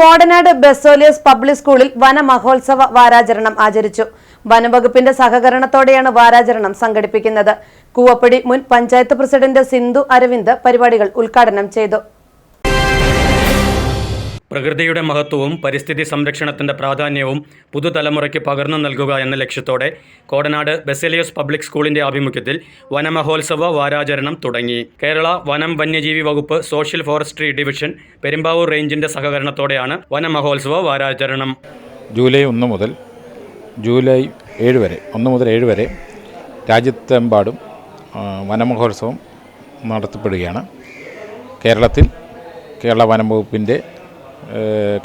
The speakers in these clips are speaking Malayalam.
കോടനാട് ബെസോലിയസ് പബ്ലിക് സ്കൂളിൽ വനമഹോത്സവ വാരാചരണം ആചരിച്ചു. വനവകുപ്പിന്റെ സഹകരണത്തോടെയാണ് വാരാചരണം സംഘടിപ്പിക്കുന്നത്. കൂവപ്പടി മുൻ പഞ്ചായത്ത് പ്രസിഡന്റ് സിന്ധു അരവിന്ദ് പരിപാടികൾ ഉദ്ഘാടനം ചെയ്തു. പ്രകൃതിയുടെ മഹത്വവും പരിസ്ഥിതി സംരക്ഷണത്തിന്റെ പ്രാധാന്യവും പുതുതലമുറയ്ക്ക് പകർന്നു നൽകുക എന്ന ലക്ഷ്യത്തോടെ കോടനാട് ബെസലിയസ് പബ്ലിക് സ്കൂളിന്റെ ആഭിമുഖ്യത്തിൽ വനമഹോത്സവ വാരാചരണം തുടങ്ങി. കേരള വനം വന്യജീവി വകുപ്പ് സോഷ്യൽ ഫോറസ്ട്രി ഡിവിഷൻ പെരുമ്പാവൂർ റേഞ്ചിന്റെ സഹകരണത്തോടെയാണ് വനമഹോത്സവ വാരാചരണം. ജൂലൈ ഒന്ന് മുതൽ ജൂലൈ ഏഴ് വരെ ഒന്ന് മുതൽ ഏഴ് വരെ രാജ്യത്തെമ്പാടും വനമഹോത്സവം നടത്തപ്പെടുകയാണ്. കേരളത്തിൽ കേരള വനം വകുപ്പിന്റെ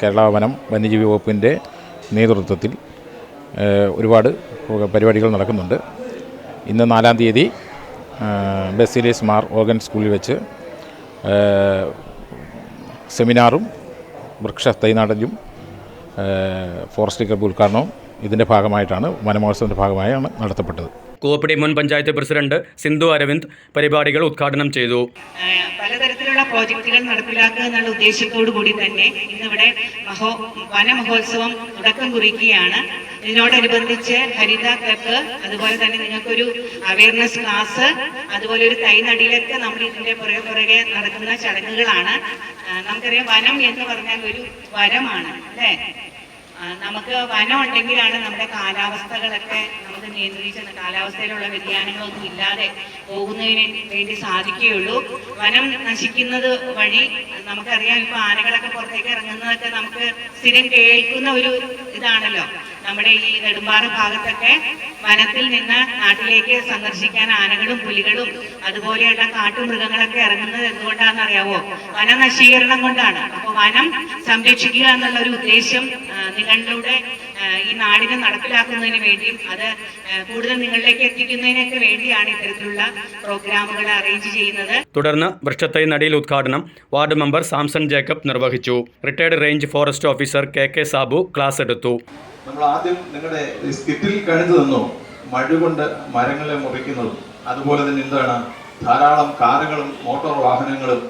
കേരള വനം വന്യജീവി വകുപ്പിന്റെ നേതൃത്വത്തിൽ ഒരുപാട് പരിപാടികൾ നടക്കുന്നുണ്ട്. ഇന്ന് നാലാം തീയതി ബെസിലിയസ് മാർ ഓർഗൻ സ്കൂളിൽ വെച്ച് സെമിനാറും വൃക്ഷ തൈനാടലും ഫോറസ്റ്റ് ക്ലബ് ഉദ്ഘാടനവും ഇതിന്റെ ഭാഗമായിട്ടാണ് വനമഹോത്സവത്തിന്റെ ഭാഗമായാണ് നടത്തപ്പെട്ടത്. കൂവപ്പടി മുൻ പഞ്ചായത്ത് പ്രസിഡന്റ് സിന്ധു അരവിന്ദ് പരിപാടികൾ ഉദ്ഘാടനം ചെയ്തു. പലതരത്തിലുള്ള പ്രോജക്റ്റുകൾ നടപ്പിലാക്കുക എന്നുള്ള ഉദ്ദേശത്തോടു കൂടി തന്നെ ഇന്നിവിടെ മഹോ വനമഹോത്സവം തുടക്കം കുറിക്കുകയാണ്. ഇതിനോടനുബന്ധിച്ച് ഹരിത കപ്പ് അതുപോലെ തന്നെ നിങ്ങൾക്കൊരു അവയർനെസ് ക്ലാസ് അതുപോലെ ഒരു തൈ നടിയിലൊക്കെ നമ്മൾ ഇതിന്റെ പുറകെ പുറകെ നടക്കുന്ന ചടങ്ങുകളാണ്. നമുക്കറിയാം വനം എന്ന് പറഞ്ഞാൽ ഒരു വരമാണ് അല്ലേ? നമുക്ക് വനം ഉണ്ടെങ്കിലാണ് നമ്മുടെ കാലാവസ്ഥകളൊക്കെ നമുക്ക് നിയന്ത്രിച്ചത്. കാലാവസ്ഥയിലുള്ള വ്യതിയാനങ്ങളൊന്നും ഇല്ലാതെ പോകുന്നതിന് വേണ്ടി സാധിക്കുകയുള്ളൂ. വനം നശിക്കുന്നത് വഴി നമുക്കറിയാം ഇപ്പൊ ആനകളൊക്കെ പുറത്തേക്ക് ഇറങ്ങുന്നതൊക്കെ നമുക്ക് സ്ഥിരം കേൾക്കുന്ന ഒരു ഇതാണല്ലോ. നമ്മുടെ ഈ നെടുമ്പാറ ഭാഗത്തൊക്കെ വനത്തിൽ നിന്ന് നാട്ടിലേക്ക് സന്ദർശിക്കാൻ ആനകളും പുലികളും അതുപോലെയുള്ള കാട്ടുമൃഗങ്ങളൊക്കെ ഇറങ്ങുന്നത് എന്തുകൊണ്ടാണെന്ന് അറിയാവോ വനനശീകരണം കൊണ്ടാണ്. അപ്പൊ വനം സംരക്ഷിക്കുക എന്നുള്ള ഒരു ഉദ്ദേശം നിങ്ങളിലൂടെ ഈ നാടിനെ നടപ്പിലാക്കുന്നതിന് വേണ്ടിയും അത് കൂടുതൽ നിങ്ങളിലേക്ക് എത്തിക്കുന്നതിനൊക്കെ വേണ്ടിയാണ് ഇത്തരത്തിലുള്ള പ്രോഗ്രാമുകൾ അറേഞ്ച് ചെയ്യുന്നത്. തുടർന്ന് വൃക്ഷത്തൈ നടിയിൽ ഉദ്ഘാടനം വാർഡ് മെമ്പർ സാംസൺ ജേക്കബ് നിർവഹിച്ചു. Retired range forest officer K K Sabu class എടുത്തു. നമ്മൾ ആദ്യം നിങ്ങളുടെ സ്കിറ്റിൽ കഴിഞ്ഞു തന്നു മഴ കൊണ്ട് മരങ്ങളെ മുറിക്കുന്നതും. അതുപോലെ തന്നെ എന്താണ്? ധാരാളം കാറുകളും മോട്ടോർ വാഹനങ്ങളും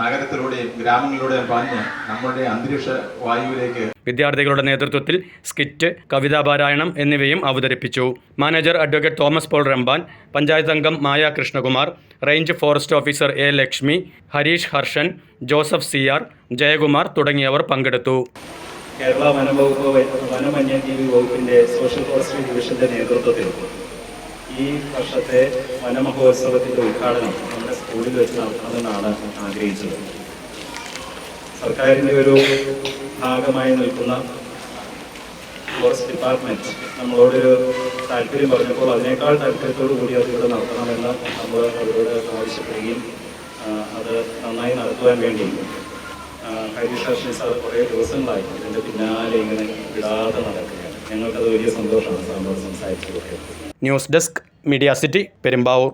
നഗരത്തിലൂടെയും ഗ്രാമങ്ങളിലൂടെയും പാഞ്ഞ് നമ്മുടെ അന്തരീക്ഷ വായുവിലേക്ക് വിദ്യാർത്ഥികളുടെ നേതൃത്വത്തിൽ സ്കിറ്റ് കവിതാപാരായണം എന്നിവയും അവതരിപ്പിച്ചു. മാനേജർ അഡ്വക്കേറ്റ് തോമസ് പോൾ റംബാൻ പഞ്ചായത്ത് അംഗം Maya Krishnakumar range forest officer A Lakshmi Harish Harshan Joseph C R Jayakumar തുടങ്ങിയവർ പങ്കെടുത്തു. കേരള വനംവകുപ്പ് വനമന്യജീവി വകുപ്പിന്റെ സോഷ്യൽ ഫോറസ്ട്രി ഡിവിഷന്റെ നേതൃത്വത്തിൽ ഈ വർഷത്തെ വനമഹോത്സവത്തിന്റെ ഉദ്ഘാടനം നമ്മുടെ സ്കൂളിൽ വെച്ച് നടത്തണമെന്നാണ് ആഗ്രഹിച്ചത്. സർക്കാരിന്റെ ഒരു ഭാഗമായി നിൽക്കുന്ന ഫോറസ്റ്റ് ഡിപ്പാർട്ട്മെന്റ് നമ്മളോടൊരു താല്പര്യം പറഞ്ഞപ്പോൾ അതിനേക്കാൾ താല്പര്യത്തോടു കൂടി അത് ഇവിടെ നടത്തണമെന്ന് നമ്മൾ അവരോട് ആവശ്യപ്പെടുകയും അത് നന്നായി നടത്തുവാൻ വേണ്ടി ഹരീഷ് കുറേ ദിവസങ്ങളായി ഇതിന്റെ പിന്നാലെ ഇങ്ങനെ വിടാതെ നടക്കുകയാണ്. ഞങ്ങൾക്കത് വലിയ സന്തോഷമാണ് സാറിനോട് സംസാരിച്ചതൊക്കെ news desk media city Perumbavoor.